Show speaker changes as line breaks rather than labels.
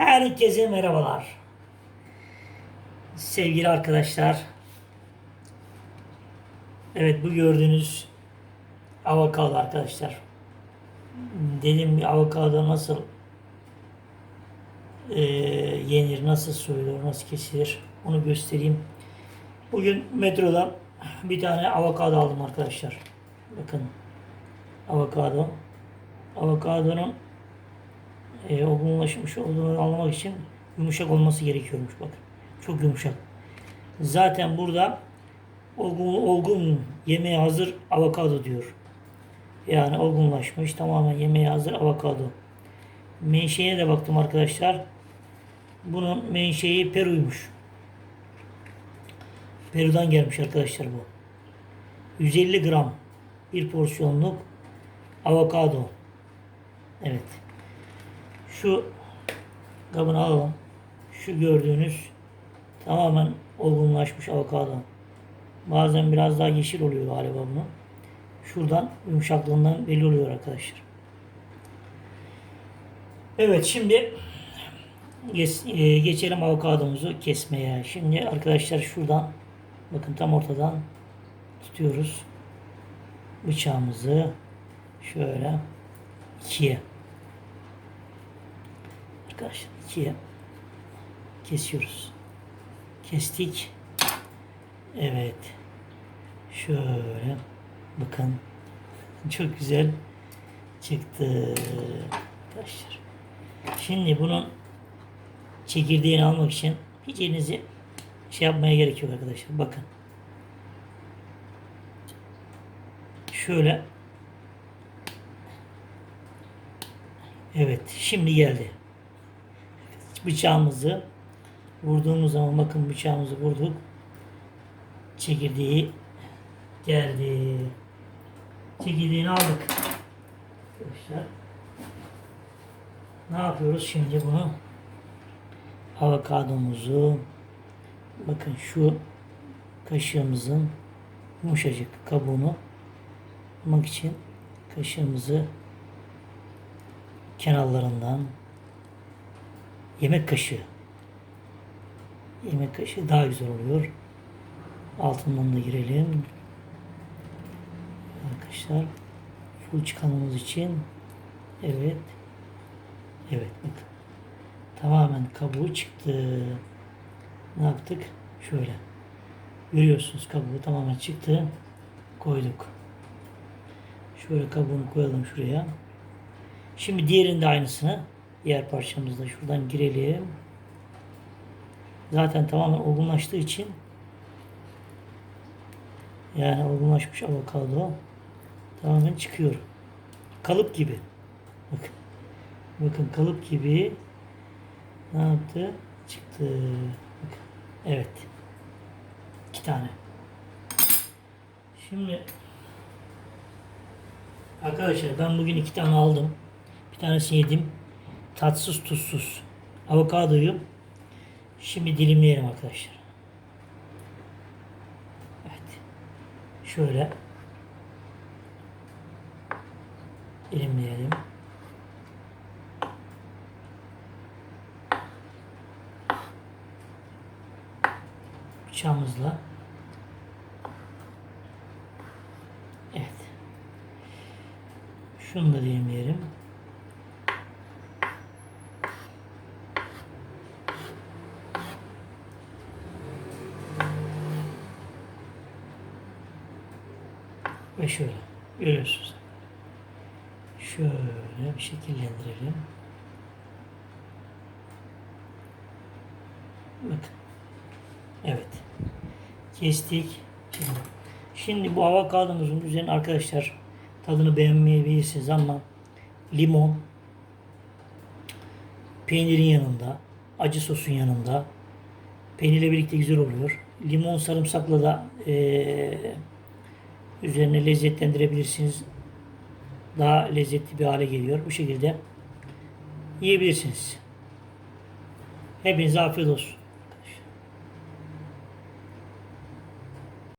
Herkese merhabalar. Sevgili arkadaşlar. Evet bu gördüğünüz avokado arkadaşlar. Dedim bir avokado nasıl e, yenir, nasıl soyulur, nasıl kesilir onu göstereyim. Bugün metrodan bir tane avokado aldım arkadaşlar. Bakın avokado. Avokadonun e, olgunlaşmış olduğunu anlamak için yumuşak olması gerekiyormuş bakın. Çok yumuşak. Zaten burada olgun, olgun yemeğe hazır avokado diyor. Yani olgunlaşmış tamamen yemeğe hazır avokado. Menşeine de baktım arkadaşlar. Bunun menşei Peru'ymuş. Peru'dan gelmiş arkadaşlar bu. 150 gram bir porsiyonluk avokado. Evet. Şu kabını alalım. Şu gördüğünüz tamamen olgunlaşmış avokado. Bazen biraz daha yeşil oluyor galiba bunu. Şuradan yumuşaklığından belli oluyor arkadaşlar. Evet şimdi geç- e, geçelim avokadomuzu kesmeye. Şimdi arkadaşlar şuradan bakın tam ortadan tutuyoruz. Bıçağımızı şöyle ikiye arkadaşlar ikiye kesiyoruz. Kestik. Evet. Şöyle bakın çok güzel çıktı arkadaşlar. Şimdi bunun çekirdeğini almak için hiç elinizi şey yapmaya gerek yok arkadaşlar. Bakın. Şöyle Evet, şimdi geldi. Bıçağımızı vurduğumuz zaman bakın bıçağımızı vurduk. Çekirdeği geldi. Çekirdeğini aldık. Arkadaşlar. Ne yapıyoruz şimdi bunu? Avokadomuzu bakın şu kaşığımızın yumuşacık kabuğunu almak için kaşığımızı kenarlarından yemek kaşığı yemek kaşığı daha güzel oluyor. Altından da girelim. Arkadaşlar full çıkanımız için evet evet bakın tamamen kabuğu çıktı. Ne yaptık? Şöyle. Görüyorsunuz kabuğu tamamen çıktı. Koyduk. Şöyle kabuğunu koyalım şuraya. Şimdi diğerinde aynısını diğer parçamızda şuradan girelim. Zaten tamamen olgunlaştığı için yani olgunlaşmış avokado tamamen çıkıyor. Kalıp gibi. Bakın. Bakın kalıp gibi ne yaptı? Çıktı. Bakın. Evet. İki tane. Şimdi arkadaşlar ben bugün iki tane aldım. Bir tanesini yedim. Tatsız tuzsuz. Avokadoyu şimdi dilimleyelim arkadaşlar. Evet. Şöyle dilimleyelim. Bıçağımızla Evet. Şunu da dilimleyelim. Ve şöyle görüyorsunuz. Şöyle bir şekillendirelim. Bakın. Evet. Kestik. Şimdi, şimdi bu avokadomuzun üzerine arkadaşlar tadını beğenmeyebilirsiniz ama limon peynirin yanında, acı sosun yanında peynirle birlikte güzel oluyor. Limon sarımsakla da eee üzerine lezzetlendirebilirsiniz. Daha lezzetli bir hale geliyor. Bu şekilde yiyebilirsiniz. Hepinize afiyet olsun.